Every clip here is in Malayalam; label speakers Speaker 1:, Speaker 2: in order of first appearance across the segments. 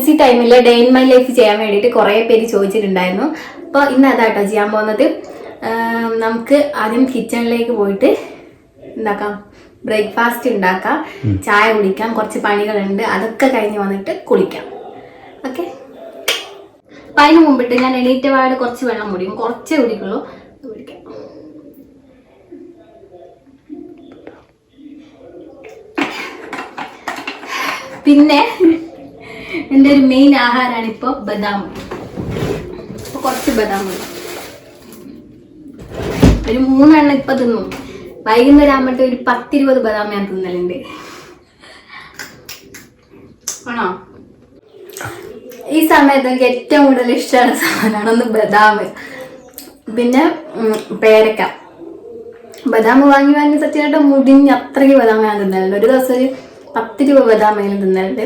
Speaker 1: പ്രഗ്നൻസി ടൈമിൽ ഡേ ഇൻ മൈ ലൈഫ് ചെയ്യാൻ വേണ്ടിയിട്ട് കുറേ പേര് ചോദിച്ചിട്ടുണ്ടായിരുന്നു. അപ്പോൾ ഇന്ന് അതാട്ടോ ചെയ്യാൻ പോകുന്നത്. നമുക്ക് ആദ്യം കിച്ചണിലേക്ക് പോയിട്ട് ഉണ്ടാക്കാം ബ്രേക്ക്ഫാസ്റ്റ് ഉണ്ടാക്കാം ചായ കുടിക്കാം കുറച്ച് പണികളുണ്ട് അതൊക്കെ കഴിഞ്ഞ് വന്നിട്ട് കുളിക്കാം. ഓക്കെ അപ്പം അതിന് മുമ്പിട്ട് ഞാൻ എണീറ്റ പാട് കുറച്ച് വെള്ളം കുടിക്കും. കുറച്ചേ കുടിക്കുള്ളൂ. കുടിക്കാം. പിന്നെ എന്റെ ഒരു മെയിൻ ആഹാരമാണ് ഇപ്പോൾ ബദാം. ഇപ്പോൾ കുറച്ച് ബദാം ഒരു മൂന്നെണ്ണം ഇപ്പൊ തിന്നു. വൈകുന്നേരം ആകുമ്പോഴത്തെ ഒരു പത്തിരുപത് ബദാം ഞാൻ തിന്നലുണ്ട്. ആണോ? ഈ സമയത്ത് എനിക്ക് ഏറ്റവും കൂടുതൽ ഇഷ്ടമുള്ള സാധനമാണ് ഒന്ന് ബദാം. പിന്നെ പേരക്ക. ബദാം വാങ്ങി വാങ്ങി സത്യമായിട്ട് മുടിഞ്ഞ് അത്രയ്ക്ക് ബദാം ഞാൻ തിന്നലുണ്ട്. ഒരു ദിവസം ഒരു പത്ത് രൂപ ബദാമയിൽ തിന്നലുണ്ട്.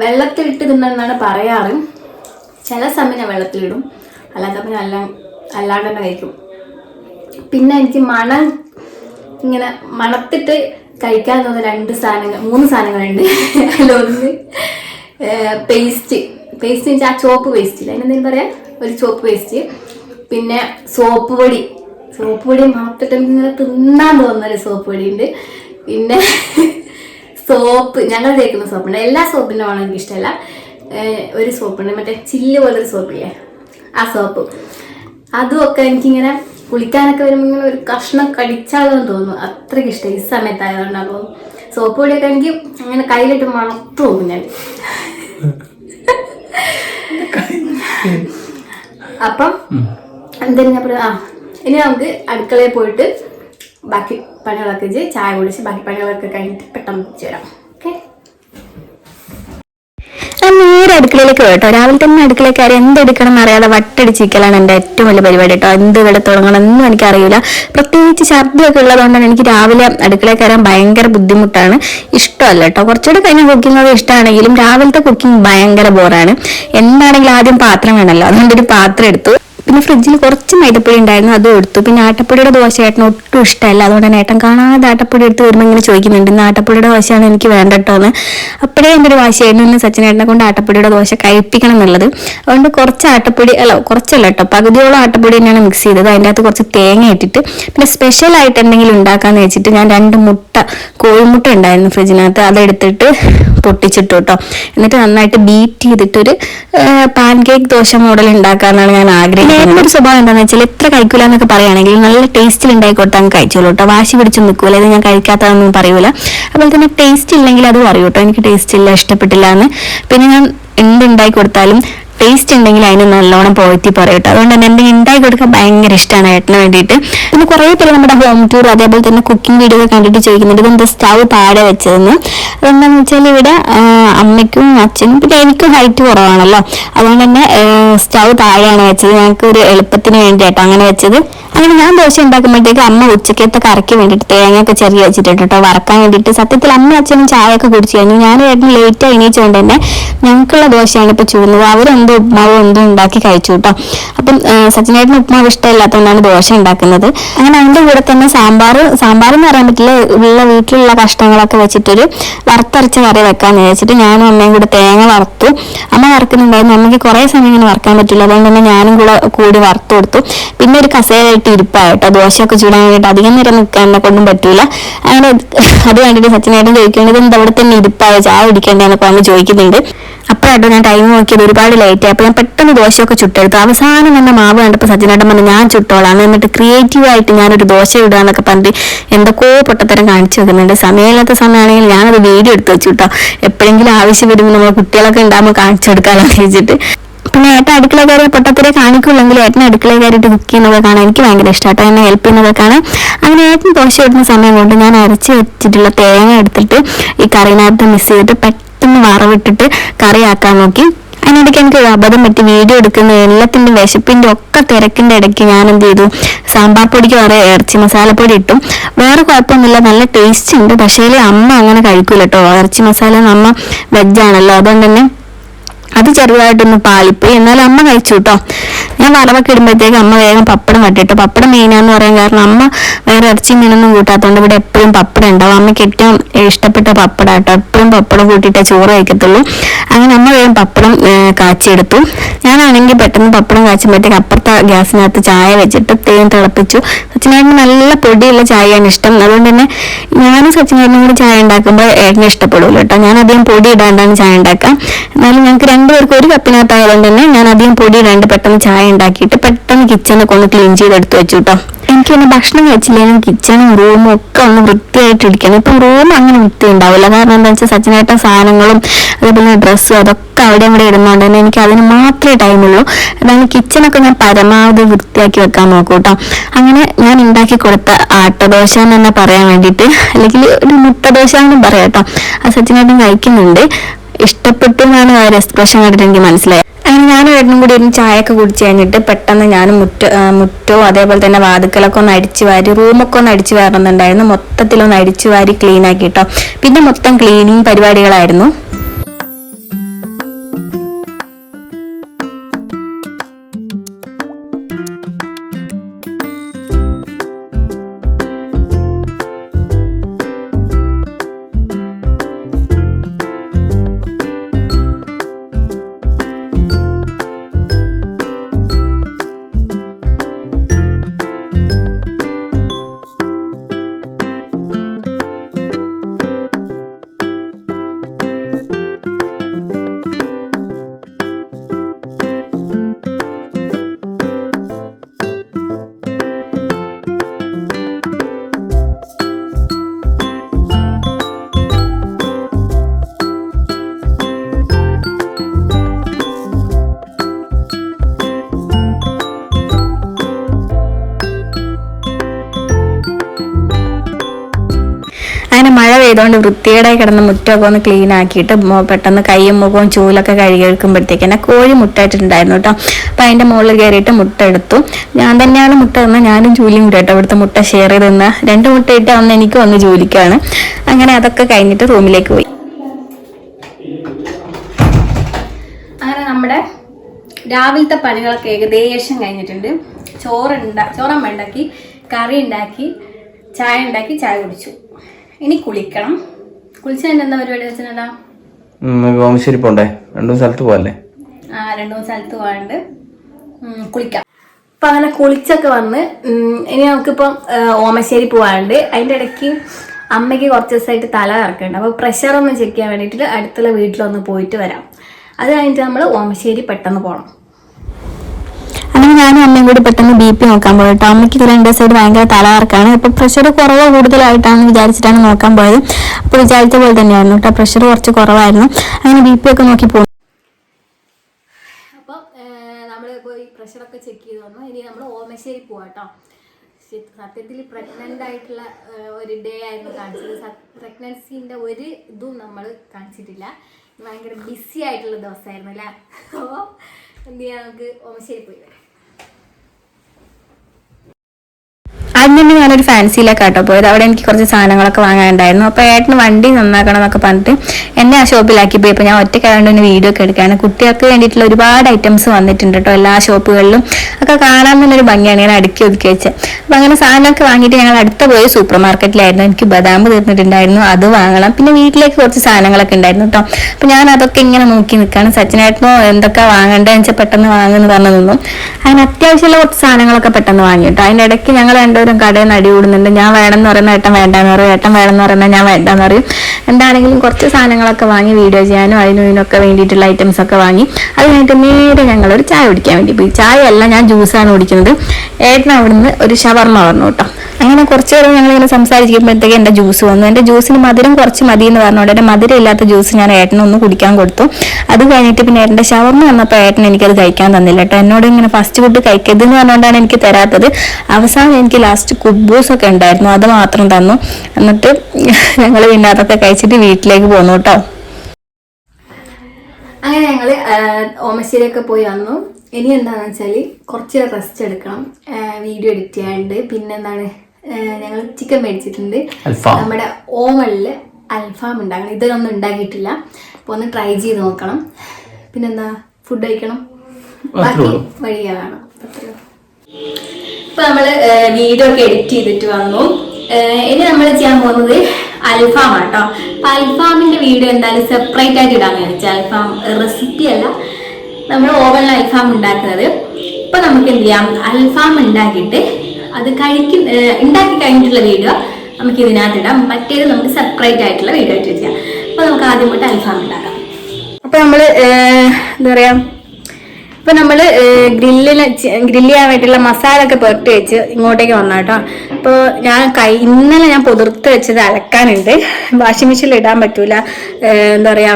Speaker 1: വെള്ളത്തിലിട്ട് തിന്നണമെന്നാണ് പറയാറ്. ചില സമയം ഞാൻ വെള്ളത്തിലിടും അല്ലാത്ത പിന്നെ അല്ല അല്ലാണ്ട് തന്നെ കഴിക്കും. പിന്നെ എനിക്ക് മണം ഇങ്ങനെ മണത്തിട്ട് കഴിക്കാൻ തോന്നുന്ന രണ്ട് സാധനങ്ങൾ മൂന്ന് സാധനങ്ങളുണ്ട്. അതിലൊന്ന് പേസ്റ്റ്. പേസ്റ്റ് വെച്ചാൽ ആ ചോപ്പ് പേസ്റ്റ് ഇല്ല? അതിനെന്തെങ്കിലും പറയാം? ഒരു ചോപ്പ് പേസ്റ്റ്. പിന്നെ സോപ്പ് പൊടി. സോപ്പ് പൊടി മണത്തിട്ട് ഇങ്ങനെ തിന്നാൻ തോന്നുന്ന ഒരു സോപ്പ് പൊടി ഉണ്ട് പിന്നെ സോപ്പ് ഞങ്ങൾ തേക്കുന്ന സോപ്പുണ്ട്. എല്ലാ സോപ്പിന്റെ മണം എനിക്ക് ഇഷ്ടമല്ല. ഒരു സോപ്പുണ്ട്. മറ്റേ ചില്ല് പോലൊരു സോപ്പില്ലേ ആ സോപ്പ്. അതും ഒക്കെ എനിക്കിങ്ങനെ കുളിക്കാനൊക്കെ വരുമ്പോൾ ഇങ്ങനെ ഒരു കഷ്ണം കടിച്ചാലോ തോന്നുന്നു. അത്രയ്ക്ക് ഇഷ്ടം. ഈ സമയത്തായതുകൊണ്ടാണ് തോന്നുന്നു സോപ്പ് പൊടിയൊക്കെ എനിക്ക് അങ്ങനെ കയ്യിലിട്ട് മണത്തു പോകും ഞാൻ. അപ്പം പറയാം. ആ ഇനി നമുക്ക് അടുക്കളയിൽ പോയിട്ട് ബാക്കി പണികളൊക്കെ ചെയ്ത് ചായ കുടിച്ച് ബാക്കി പണികളൊക്കെ കഴിഞ്ഞിട്ട് പെട്ടെന്ന് വരാം. ഓക്കെ?
Speaker 2: നേരെ അടുക്കളയിലേക്ക് കേട്ടോ. രാവിലെ തന്നെ അടുക്കളയിൽ കയറി എന്തെടുക്കണം എന്നറിയാതെ വട്ടടിച്ചിരിക്കലാണ് എന്റെ ഏറ്റവും വലിയ പരിപാടി കേട്ടോ. എന്ത് ഇവിടെ തുടങ്ങണം എന്നും എനിക്കറിയില്ല. പ്രത്യേകിച്ച് ഛർദിയൊക്കെ ഉള്ളതുകൊണ്ട് എനിക്ക് രാവിലെ അടുക്കളയിൽ കയറാൻ ഭയങ്കര ബുദ്ധിമുട്ടാണ്. ഇഷ്ടമല്ല കേട്ടോ. കുറച്ചുകൂടെ കഴിഞ്ഞ കുക്കിംഗ് ഒക്കെ ഇഷ്ടമാണെങ്കിലും രാവിലത്തെ കുക്കിംഗ് ഭയങ്കര ബോറാണ് എന്താണെങ്കിലും ആദ്യം പാത്രം വേണമല്ലോ. അതുകൊണ്ടൊരു പാത്രം എടുത്തു. പിന്നെ ഫ്രിഡ്ജിൽ കുറച്ച് മൈദപ്പൊടി ഉണ്ടായിരുന്നു അതും എടുത്തു. പിന്നെ ആട്ടപ്പൊടിയുടെ ദോശ ഏട്ടന് ഒട്ടും ഇഷ്ടമല്ല. അതുകൊണ്ട് തന്നെ ഏട്ടൻ കാണാതെ ആട്ടപ്പൊടി എടുത്ത് വരുമ്പോൾ ഇങ്ങനെ ചോദിക്കുന്നുണ്ട് ഇന്ന് ആട്ടപ്പൊടിയുടെ ദോശയാണ് എനിക്ക് വേണ്ട എന്ന് അപ്പോഴേ എന്റെ ഒരു വാശിയായിരുന്നു ഇന്ന് സച്ചിനേട്ടനെ കൊണ്ട് ആട്ടപ്പൊടിയുടെ ദോശ കഴിപ്പിക്കണം എന്നുള്ളത്. അതുകൊണ്ട് കുറച്ച് ആട്ടപ്പൊടി അല്ല കുറച്ചല്ല കേട്ടോ പകുതിയോളം ആട്ടപ്പൊടി തന്നെയാണ് മിക്സ് ചെയ്തത്. അതിന്റെ അകത്ത് കുറച്ച് തേങ്ങ ഇട്ടിട്ട് പിന്നെ സ്പെഷ്യൽ ആയിട്ട് എന്തെങ്കിലും ഉണ്ടാക്കാന്ന് വെച്ചിട്ട് ഞാൻ രണ്ട് മുട്ട കോഴിമുട്ട ഉണ്ടായിരുന്നു ഫ്രിഡ്ജിനകത്ത്. അതെടുത്തിട്ട് പൊട്ടിച്ചിട്ടു കേട്ടോ. എന്നിട്ട് നന്നായിട്ട് ബീറ്റ് ചെയ്തിട്ടൊരു പാൻ കേക്ക് ദോശ മോഡൽ ഉണ്ടാക്കാന്നാണ് ഞാൻ ആഗ്രഹിക്കുന്നത്. ഒരു സ്വഭാവം എന്താണെന്ന് വെച്ചാൽ എത്ര കഴിക്കൂല എന്നൊക്കെ പറയുകയാണെങ്കിൽ നല്ല ടേസ്റ്റിൽ ഉണ്ടായിക്കോട്ടെ അങ്ങ് കഴിച്ചോളൂ കേട്ടോ വാശി പിടിച്ച് നിൽക്കൂല. ഇത് ഞാൻ കഴിക്കാത്തതൊന്നും പറയൂല. അതുപോലെ തന്നെ ടേസ്റ്റ് ഇല്ലെങ്കിൽ അത് പറയൂ കേട്ടോ എനിക്ക് ടേസ്റ്റ് ഇല്ല ഇഷ്ടപ്പെട്ടില്ല എന്ന്. പിന്നെ ഞാൻ എന്തുണ്ടാക്കി കൊടുത്താലും ടേസ്റ്റ് ഉണ്ടെങ്കിൽ അതിന് നല്ലോണം പോയത്തി പറയട്ടെ അതുകൊണ്ട് തന്നെ എന്തെങ്കിലും ഉണ്ടായി കൊടുക്കാൻ ഭയങ്കര ഇഷ്ടമാണ് ഏട്ടന് വേണ്ടിയിട്ട്. പിന്നെ കുറേ പേര് നമ്മുടെ ഹോം ടൂർ അതേപോലെ തന്നെ കുക്കിംഗ് വീഡിയോ കണ്ടിട്ട് ചോദിക്കുന്നുണ്ട് ഇതെന്താ സ്റ്റവ് പാടെ വെച്ചതെന്ന്? അതെന്താണെന്ന് വെച്ചാൽ ഇവിടെ അമ്മയ്ക്കും അച്ഛനും പിന്നെ എനിക്കും ഹൈറ്റ് കുറവാണല്ലോ. അതുകൊണ്ട് തന്നെ സ്റ്റൗ താഴെയാണ് വെച്ചത്. ഞങ്ങൾക്ക് ഒരു എളുപ്പത്തിന് വേണ്ടിയിട്ടോ അങ്ങനെ വെച്ചത്. അങ്ങനെ ഞാൻ ദോശ ഉണ്ടാക്കുമ്പോഴത്തേക്ക് അമ്മ ഉച്ചക്കത്തെ കറക്കി വേണ്ടിയിട്ട് തേങ്ങയൊക്കെ ചെറിയ വെച്ചിട്ടുണ്ട് കേട്ടോ. വറക്കാൻ വേണ്ടിയിട്ട് സത്യത്തിൽ അമ്മ അച്ഛനും ചായയൊക്കെ കുടിച്ചു കഴിഞ്ഞു. ഞാൻ ഏട്ടൻ ലേറ്റ് എണീച്ചുകൊണ്ട് തന്നെ ഞങ്ങൾക്കുള്ള ദോശയാണ് ഇപ്പോൾ ചൂടുന്നത്. അവരെന്തോ ഉപ്മാവ് എന്തോ ഉണ്ടാക്കി കഴിച്ചു കേട്ടോ. അപ്പം സച്ചിനേട്ടന് ഉപ്മാവ് ഇഷ്ടമില്ലാത്തതുകൊണ്ടാണ് ദോശ ഉണ്ടാക്കുന്നത്. അങ്ങനെ അതിന്റെ കൂടെ തന്നെ സാമ്പാർ സാമ്പാർ എന്ന് പറയാൻ പറ്റില്ല. ഉള്ള വീട്ടിലുള്ള കഷ്ണങ്ങളൊക്കെ വെച്ചിട്ടൊരു വറുത്തരച്ച കറി വെക്കാന്ന് വിചാരിച്ചിട്ട് ഞാനും അമ്മയും കൂടെ തേങ്ങ വറുത്തു. അമ്മ വറുക്കുന്നുണ്ടായിരുന്നു. അമ്മയ്ക്ക് കുറേ സമയം ഇങ്ങനെ വറുക്കാൻ പറ്റില്ല. അതുകൊണ്ട് തന്നെ ഞാനും കൂടെ കൂടി വറുത്തു കൊടുത്തു. പിന്നെ ഒരു കസേരയിട്ട് ഇരിപ്പായിട്ടോ. ദോശയൊക്കെ ചൂടാൻ വേണ്ടിയിട്ട് അധികം നേരം നിൽക്കാൻ എന്നെ കൊണ്ടും പറ്റൂല. അങ്ങനെ അത് വേണ്ടിയിട്ട് സച്ചിനായിട്ട് ചോദിക്കേണ്ടത് എന്താ അവിടെ തന്നെ ഇരിപ്പായോ? ചായ കുടിക്കേണ്ടതെന്നൊക്കെ അമ്മ ചോദിക്കുന്നുണ്ട്. അപ്പോഴാട്ടോ ഞാൻ ടൈം നോക്കിയത്. ഒരുപാട് ലേറ്റ് അപ്പൊ ഞാൻ പെട്ടെന്ന് ദോശയൊക്കെ ചുട്ടെടുത്തു. അവസാനം തന്നെ മാവ് കണ്ടപ്പോൾ സജ്ജനേട്ടൻ പറഞ്ഞു ഞാൻ ചുട്ടോളാം. എന്നിട്ട് ക്രിയേറ്റീവ് ആയിട്ട് ഞാനൊരു ദോശ ഇടുക പറഞ്ഞിട്ട് എന്തൊക്കെയോ പൊട്ടത്തരം കാണിച്ചു വെക്കുന്നുണ്ട്. സമയമില്ലാത്ത സമയമാണെങ്കിൽ ഞാനത് വീഡിയോ എടുത്ത് വെച്ചു കേട്ടോ എപ്പോഴെങ്കിലും ആവശ്യം വരുമ്പോൾ നമ്മൾ കുട്ടികളൊക്കെ ഉണ്ടാകുമ്പോൾ കാണിച്ചു കൊടുക്കാമെന്ന് ചോദിച്ചിട്ട് പിന്നെ ഏട്ടൻ അടുക്കള കയറി പൊട്ടത്തിരെ കാണിക്കുള്ളെങ്കിൽ ഏട്ടൻ അടുക്കള കയറിയിട്ട് കുക്ക് ചെയ്യുന്നതൊക്കെ കാണാൻ എനിക്ക് ഭയങ്കര ഇഷ്ടമാട്ടോ എന്നെ ഹെൽപ്പ് ചെയ്യുന്നതൊക്കെ കാണാൻ. അങ്ങനെ ഏട്ടൻ ദോശ ഇടുന്ന സമയം കൊണ്ട് ഞാൻ അരച്ച് വെച്ചിട്ടുള്ള തേങ്ങ എടുത്തിട്ട് ഈ കറിനകത്ത് മിക്സ് ചെയ്തിട്ട് പെട്ടെന്ന് വറവിട്ടിട്ട് കറിയാക്കാൻ നോക്കി. അതിനിടയ്ക്ക് എനിക്ക് ഒരു അബദ്ധം പറ്റി വീഡിയോ എടുക്കുന്ന എല്ലാത്തിന്റെ വിശപ്പിന്റെ ഒക്കെ തിരക്കിന്റെ ഇടയ്ക്ക് ഞാൻ എന്ത് ചെയ്തു? സാമ്പാർ പൊടിക്ക് വേറെ ഇറച്ചി മസാലപ്പൊടി ഇട്ടു. വേറെ കുഴപ്പമൊന്നുമില്ല നല്ല ടേസ്റ്റ് ഉണ്ട്. പക്ഷേ അമ്മ അങ്ങനെ കഴിക്കൂല കേട്ടോ. ഇറച്ചി മസാല അമ്മ വെജാണല്ലോ അതുകൊണ്ട് തന്നെ അത് ചെറുതായിട്ടൊന്ന് പാളിപ്പോയി. എന്നാലും അമ്മ കഴിച്ചു കേട്ടോ. ഞാൻ വറവൊക്കെ ഇടുമ്പോഴത്തേക്ക് അമ്മ വേഗം പപ്പടം വട്ടിട്ടു. പപ്പടം മെയിനാന്ന് പറയാൻ കാരണം അമ്മ വേറെ ഇറച്ചി മീനൊന്നും കൂട്ടാത്തതുകൊണ്ട് ഇവിടെ എപ്പോഴും പപ്പടം ഉണ്ടാവും. അമ്മയ്ക്ക് ഏറ്റവും ഇഷ്ടപ്പെട്ട പപ്പടം കേട്ടോ എപ്പോഴും പപ്പടം കൂട്ടിയിട്ടേ ചോറ് കഴിക്കത്തുള്ളൂ. അങ്ങനെ അമ്മ വേഗം പപ്പടം കാച്ചിയെടുത്തു. ഞാനാണെങ്കിൽ പെട്ടെന്ന് പപ്പടം കാച്ചുമ്പോഴത്തേക്ക് അപ്പുറത്തെ ഗ്യാസിനകത്ത് ചായ വെച്ചിട്ട് തേൻ തിളപ്പിച്ചു. സച്ചിനേട്ടന് നല്ല പൊടിയുള്ള ചായയാണ് ഇഷ്ടം. അതുകൊണ്ട് തന്നെ ഞാനും സച്ചിനേട്ടനും കൂടി ചായ ഉണ്ടാക്കുമ്പോൾ ഏട്ടന് ഇഷ്ടപ്പെടുമല്ലോ കേട്ടോ. ഞാൻ അധികം പൊടി ഇടാണ്ടാണ് ചായ ഉണ്ടാക്കുക. എന്നാലും ഞങ്ങൾക്ക് രണ്ടുപേർക്കും ഒരു കപ്പിനകത്തായതുകൊണ്ട് തന്നെ ഞാൻ അധികം പൊടി ഇടാണ്ട് പെട്ടെന്ന് ചായ ഉണ്ടാക്കിയിട്ട് പെട്ടെന്ന് കിച്ചണൊക്കെ ഒന്ന് ക്ലീൻ ചെയ്തെടുത്ത് വെച്ചു കേട്ടോ. എനിക്ക് പിന്നെ ഭക്ഷണം കഴിച്ചില്ലെങ്കിലും കിച്ചണും റൂമും ഒക്കെ ഒന്ന് വൃത്തിയായിട്ട് ഇരിക്കണം ഇപ്പം റൂം അങ്ങനെ വൃത്തി ഉണ്ടാവില്ല കാരണം എന്താ വെച്ചാൽ സച്ചിനേട്ടൻ സാധനങ്ങളും അതേപോലെ ഡ്രസ്സും അതൊക്കെ അവിടെ ഇവിടെ ഇടുന്നതുകൊണ്ട് തന്നെ എനിക്ക് അതിന് മാത്രമേ ടൈമുള്ളൂ അതായത് കിച്ചണൊക്കെ ഞാൻ പരമാവധി വൃത്തിയാക്കി വെക്കാൻ നോക്കും കേട്ടോ അങ്ങനെ ഞാൻ ഉണ്ടാക്കി കൊടുത്ത ആട്ടദോശ എന്ന് തന്നെ പറയാൻ വേണ്ടിയിട്ട് അല്ലെങ്കിൽ ഒരു മുട്ടദോശ എന്ന് പറയാം കേട്ടോ ആ സച്ചിനേട്ടൻ കഴിക്കുന്നുണ്ട്. ഇഷ്ടപ്പെട്ടു എന്നാണ് ആ ഒരു എക്സ്പ്രഷൻ കണ്ടിട്ട് എനിക്ക് മനസ്സിലായത്. അങ്ങനെ ഞാനും ഏട്ടനും കൂടി ഇരുന്ന് ചായയൊക്കെ കുടിച്ച് കഴിഞ്ഞിട്ട് പെട്ടെന്ന് ഞാൻ മുറ്റ മുറ്റോ അതേപോലെ തന്നെ വാതുക്കളൊക്കെ ഒന്ന് അടിച്ചു വാരി റൂമൊക്കെ ഒന്ന് അടിച്ചു വാരണമെന്നുണ്ടായിരുന്നു. മൊത്തത്തിലൊന്ന് അടിച്ചു വാരി ക്ലീൻ ആക്കി കേട്ടോ പിന്നെ മൊത്തം ക്ലീനിങ് പരിപാടികളായിരുന്നു. അങ്ങനെ വൃത്തിയുടെ കിടന്ന് മുറ്റമൊക്കെ ഒന്ന് ക്ലീൻ ആക്കിയിട്ട് പെട്ടെന്ന് കൈയും മുഖവും ചൂലൊക്കെ കഴുകിയെടുക്കുമ്പോഴത്തേക്ക് എന്നെ കോഴി മുട്ടായിട്ടുണ്ടായിരുന്നു കേട്ടോ. അപ്പം അതിന്റെ മുകളിൽ കയറിയിട്ട് മുട്ട എടുത്തു. ഞാൻ തന്നെയാണ് മുട്ട തന്നെ ഞാനും ജൂലിയും കൂടെ കേട്ടോ ഇവിടുത്തെ മുട്ട ഷെയർ ചെയ്ത് തന്ന. രണ്ട് മുട്ട ഇട്ട് അന്ന് എനിക്ക് ഒന്ന് ജോലിക്കാണ്. അങ്ങനെ അതൊക്കെ കഴിഞ്ഞിട്ട് റൂമിലേക്ക് പോയി.
Speaker 1: അങ്ങനെ നമ്മുടെ രാവിലത്തെ പണികളൊക്കെ ഏകദേശം കഴിഞ്ഞിട്ടുണ്ട്. ചോറുണ്ടാ ചോറമ്മ ഉണ്ടാക്കി കറി ഉണ്ടാക്കി ചായ ഉണ്ടാക്കി ചായ കുടിച്ചു. ഇനി കുളിക്കണം. കുളിച്ചതിന് എന്താ പരിപാടി വെച്ചിട്ടുണ്ടാ?
Speaker 3: ഓമശ്ശേരി പോണ്ടേ? രണ്ടു സ്ഥലത്ത് പോവല്ലേ?
Speaker 1: ആ രണ്ടു മൂന്ന് സ്ഥലത്ത് പോകാണ്ട് കുളിക്കാം. അപ്പം അങ്ങനെ കുളിച്ചൊക്കെ വന്ന് ഇനി നമുക്കിപ്പം ഓമശ്ശേരി പോവാണ്ട്. അതിന്റെ ഇടയ്ക്ക് അമ്മയ്ക്ക് കുറച്ച് ദിവസമായിട്ട് തല കറക്കുന്നുണ്ട്. അപ്പോൾ പ്രഷർ ഒന്ന് ചെക്ക് ചെയ്യാൻ വേണ്ടിയിട്ട് അടുത്തുള്ള വീട്ടിലൊന്ന് പോയിട്ട് വരാം. അത് കഴിഞ്ഞിട്ട് നമ്മൾ ഓമശ്ശേരി പെട്ടെന്ന് പോകണം
Speaker 2: അങ്ങനെ ഞാനും അമ്മയും കൂടി പെട്ടെന്ന് ബി പി നോക്കാൻ പോയി. കേട്ടോ അമ്മയ്ക്ക് ഇത് രണ്ട് സൈഡ് ഭയങ്കര തലകറക്കാണ് അപ്പൊ പ്രഷർ കുറവ് കൂടുതലായിട്ടാണ് വിചാരിച്ചിട്ടാണ് നോക്കാൻ പോയത്. അപ്പോൾ വിചാരിച്ച പോലെ തന്നെയായിരുന്നു കേട്ടോ. പ്രഷർ കുറച്ച് കുറവായിരുന്നു. അങ്ങനെ ബി പി ഒക്കെ നോക്കി പോകും
Speaker 1: നമ്മൾ പ്രഷറൊക്കെ ചെക്ക് ചെയ്ത് വന്നു. ഇനി നമ്മൾ ഓമശ്ശേരി പോവാം കേട്ടോ. സത്യത്തിൽ പ്രഗ്നന്റ് ആയിട്ടുള്ള ഒരു ഡേ ആയിരുന്നു കാണിച്ചത്. പ്രഗ്നൻസിന്റെ ഒരു ഇതും നമ്മൾ കാണിച്ചിട്ടില്ല. ഭയങ്കര ബിസി ആയിട്ടുള്ള ദിവസമായിരുന്നു അല്ലേ? അപ്പോൾ എന്ത് ചെയ്യാം നമുക്ക് ഓമശ്ശേരി പോയി വരാം
Speaker 2: ആദ്യം തന്നെ ഞാനൊരു ഫാൻസിയിലേക്ക് കേട്ടോ പോയത്. അവിടെ എനിക്ക് കുറച്ച് സാധനങ്ങളൊക്കെ വാങ്ങാനുണ്ടായിരുന്നു. അപ്പോൾ ഏട്ടന് വണ്ടി നന്നാക്കണം എന്നൊക്കെ പറഞ്ഞിട്ട് എന്നെ ആ ഷോപ്പിലാക്കി പോയി. അപ്പോൾ ഞാൻ ഒറ്റയ്ക്കായതുകൊണ്ട് തന്നെ വീഡിയോ ഒക്കെ എടുക്കുകയാണ്. കുട്ടികൾക്ക് വേണ്ടിയിട്ടുള്ള ഒരുപാട് ഐറ്റംസ് വന്നിട്ടുണ്ട് കേട്ടോ എല്ലാ ഷോപ്പുകളിലും. ഒക്കെ കാണാൻ തന്നെ ഒരു ഭംഗിയാണ്. ഞാൻ അടുക്കി ഒതുക്കി വെച്ചത് അപ്പോൾ അങ്ങനെ സാധനമൊക്കെ വാങ്ങിയിട്ട് ഞങ്ങൾ അടുത്ത പോയി സൂപ്പർ മാർക്കറ്റിലായിരുന്നു. എനിക്ക് ബദാം തീർന്നിട്ടുണ്ടായിരുന്നു. അത് വാങ്ങണം. പിന്നെ വീട്ടിലേക്ക് കുറച്ച് സാധനങ്ങളൊക്കെ ഉണ്ടായിരുന്നു കേട്ടോ അപ്പോൾ ഞാൻ അതൊക്കെ ഇങ്ങനെ നോക്കി നിൽക്കുകയാണ്. സച്ചിനായിട്ടോ എന്തൊക്കെ വാങ്ങണ്ടേന്ന് വെച്ചാൽ പെട്ടെന്ന് വാങ്ങുന്നു പറഞ്ഞു നിന്നു അങ്ങനെ അത്യാവശ്യമുള്ള കുറച്ച് സാധനങ്ങളൊക്കെ പെട്ടെന്ന് വാങ്ങി കേട്ടോ അതിന്റെ ഇടയ്ക്ക് ഞങ്ങൾ രണ്ടുപേരും കടയിൽ നിന്ന് അടി കൂടുന്നുണ്ട്. ഞാൻ വേണമെന്ന് പറയുന്ന ഏട്ടൻ വേണ്ടെന്ന് പറയും. ഏട്ടൻ വേണമെന്ന് പറയുന്ന ഞാൻ വേണ്ടെന്ന് പറയും. എന്താണെങ്കിലും കുറച്ച് സാധനങ്ങളൊക്കെ വാങ്ങി വീഡിയോ ചെയ്യാനും അതിനും ഇതിനൊക്കെ വേണ്ടിയിട്ടുള്ള ഐറ്റംസ് ഒക്കെ വാങ്ങി അത് കഴിഞ്ഞിട്ട് നേരെ ഞങ്ങൾ ഒരു ചായ കുടിക്കാൻ വേണ്ടി പോയി. ചായ അല്ല ഞാൻ ജ്യൂസാണ് കുടിക്കുന്നത്. ഏട്ടൻ അവിടുന്ന് ഒരു ഷവർമ്മ പറഞ്ഞു കേട്ടോ. അങ്ങനെ കുറച്ച് നേരം ഞങ്ങൾ ഇങ്ങനെ സംസാരിക്കുമ്പോഴത്തേക്ക് എന്റെ ജ്യൂസ് വന്നു. എന്റെ ജ്യൂസിന് മധുരം കുറച്ച് മതി എന്ന് പറഞ്ഞുകൊണ്ട് എന്റെ മധുരം ഇല്ലാത്ത ജ്യൂസ് ഞാൻ ഏട്ടനൊന്ന് കുടിക്കാൻ കൊടുത്തു. അത് കഴിഞ്ഞിട്ട് പിന്നെ ഏട്ടന്റെ ഷവർമ്മ വന്നപ്പോൾ ഏട്ടൻ എനിക്കത് കഴിക്കാൻ തന്നില്ല കേട്ടോ. എന്നോട് ഇങ്ങനെ ഫസ്റ്റ് ഫുഡ് കഴിക്കരുത് എന്ന് പറഞ്ഞുകൊണ്ടാണ് എനിക്ക് തരാത്തത്. അവസാനം എനിക്ക് ലാസ്റ്റ് കുബൂസ് ഒക്കെ ഉണ്ടായിരുന്നു അത് മാത്രം തന്നു. എന്നിട്ട് ഞങ്ങൾ പിന്നെ അതൊക്കെ കഴിച്ചിട്ട് വീട്ടിലേക്ക് പോന്നു കേട്ടോ.
Speaker 1: അങ്ങനെ ഞങ്ങൾ ഓമശ്ശേരിയൊക്കെ പോയി വന്നു. ഇനി എന്താണെന്ന് വെച്ചാൽ കുറച്ച് റെസ്റ്റ് എടുക്കണം. വീഡിയോ എഡിറ്റ് ചെയ്യാണ്ട്. പിന്നെ എന്താണ് ഞങ്ങൾ ചിക്കൻ മേടിച്ചിട്ടുണ്ട്. നമ്മുടെ ഓവനിൽ അൽഫാം ഉണ്ടാക്കണം. ഇതൊന്നും ഉണ്ടാക്കിയിട്ടില്ല. അപ്പോൾ ഒന്ന് ട്രൈ ചെയ്ത് നോക്കണം. പിന്നെന്താ ഫുഡ് കഴിക്കണം. ബാക്കി വഴിയാണ് അത്രയോ. ഇപ്പൊ നമ്മൾ വീഡിയോ ഒക്കെ എഡിറ്റ് ചെയ്തിട്ട് വന്നു. ഇനി നമ്മൾ ചെയ്യാൻ പോകുന്നത് അൽഫാം ആട്ടോ. അപ്പൊ അൽഫാമിന്റെ വീഡിയോ എന്തായാലും സെപ്പറേറ്റ് ആയിട്ട് ഇടാൻ വിചാരിച്ചു. അൽഫാം റെസിപ്പി അല്ല.
Speaker 2: നമ്മൾ ഓവനിൽ അൽഫാം ഉണ്ടാക്കുന്നത്. ഇപ്പൊ നമുക്ക് എന്ത് ചെയ്യാം? അൽഫാം ഉണ്ടാക്കിയിട്ട് അത് കഴിക്കും ഉണ്ടാക്കി കഴിഞ്ഞിട്ടുള്ള വീഡിയോ നമുക്ക് ഇതിനകത്ത് ഇടാം. മറ്റേത് നമുക്ക് സെപ്പറേറ്റ് ആയിട്ടുള്ള വീഡിയോ ആയിട്ട് ചെയ്യാം. അപ്പൊ നമുക്ക് ആദ്യം അൽഫാം ഉണ്ടാക്കാം.
Speaker 1: അപ്പൊ നമ്മൾ എന്താ പറയാ ഇപ്പൊ നമ്മൾ ഗ്രില്ലിന് ഗ്രില്ല് ചെയ്യാൻ വേണ്ടിയുള്ള മസാല ഒക്കെ പുരട്ടി വെച്ച് ഇങ്ങോട്ടേക്ക് വന്ന കേട്ടോ അപ്പൊ ഞാൻ കൈ ഇന്നലെ ഞാൻ പുതിർത്ത് വെച്ചത് അലക്കാനുണ്ട്. വാഷിംഗ് മെഷീനിൽ ഇടാൻ പറ്റൂല. എന്താ പറയാ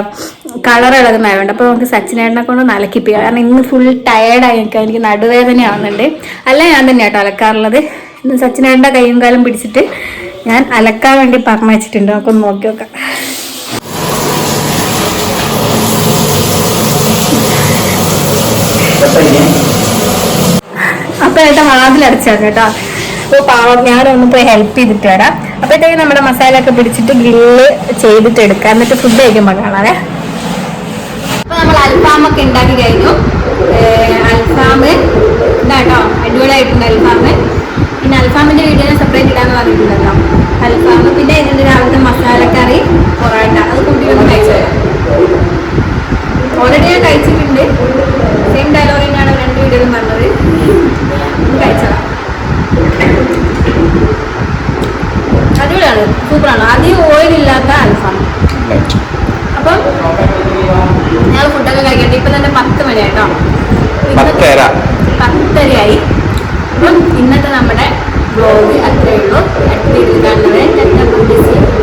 Speaker 1: കളർ ഇളകുന്നതായതുകൊണ്ട് അപ്പൊ നമുക്ക് സച്ചിനേട്ടനെ കൊണ്ട് ഒന്ന് അലക്കിപ്പിക്കാം. കാരണം ഇന്ന് ഫുൾ ടയേർഡായി നിൽക്കുക എനിക്ക് നടുവേദന ആവുന്നുണ്ട്. അല്ല ഞാൻ തന്നെ കേട്ടോ അലക്കാറുള്ളത്. ഇന്ന് സച്ചിനേട്ടന്റെ കൈയും കാലം പിടിച്ചിട്ട് ഞാൻ അലക്കാൻ വേണ്ടി പറഞ്ഞു വെച്ചിട്ടുണ്ട് നമുക്കൊന്ന് നോക്കി നോക്കാം. അപ്പൊ ഏട്ടാ വാതിലടച്ചാണ് കേട്ടോ. അപ്പോൾ പാവം ഞാനൊന്ന് പോയി ഹെൽപ്പ് ചെയ്തിട്ട് വരാം. അപ്പോഴത്തേക്ക് നമ്മുടെ മസാല ഒക്കെ പിടിച്ചിട്ട് ഗ്രില്ല് ചെയ്തിട്ട് എടുക്കാം. എന്നിട്ട് ഫുഡ് കഴിക്കുമ്പോൾ കാണാവേ. അപ്പൊ നമ്മൾ അൽഫാം ഒക്കെ ഉണ്ടാക്കി കഴിഞ്ഞു. അൽഫാം ഇതാട്ടോ അടിപൊളിയായിട്ടുണ്ട് അൽഫാം. പിന്നെ അൽഫാമിന്റെ വീഡിയോ സെപ്പറേറ്റ് ഇടാന്ന് പറഞ്ഞിട്ടുണ്ടല്ലോ. അൽഫാം പിന്നെ ഇതിന്റെ രാവിലത്തെ മസാലക്കറി പൊറോട്ട. അത് കുട്ടികളൊന്നും കഴിച്ചു? ഓൾറെഡി ഞാൻ കഴിച്ചിട്ടുണ്ട്. സെയിം ഡയലോഗ് തന്നെയാണ് രണ്ട് വീഡിയോയിലും പറഞ്ഞത്. കഴിച്ചതാണ് കഴിച്ചതാ. അടിപൊളിയാണ്. സൂപ്പറാണ്. അധികം ഓയിൽ ഇല്ലാത്ത അൽഫാം അപ്പം ഞങ്ങൾ ഫുഡൊക്കെ കഴിക്കട്ടെ. ഇപ്പം തന്നെ പത്ത് മണിയായിട്ടോ.
Speaker 3: പത്തര.
Speaker 1: പത്തരയായി. അപ്പം ഇന്നത്തെ നമ്മുടെ ബ്ലോഗ് അത്രയേ ഉള്ളൂ. അടുത്ത വീഡിയോയിൽ കാണുന്നവരെ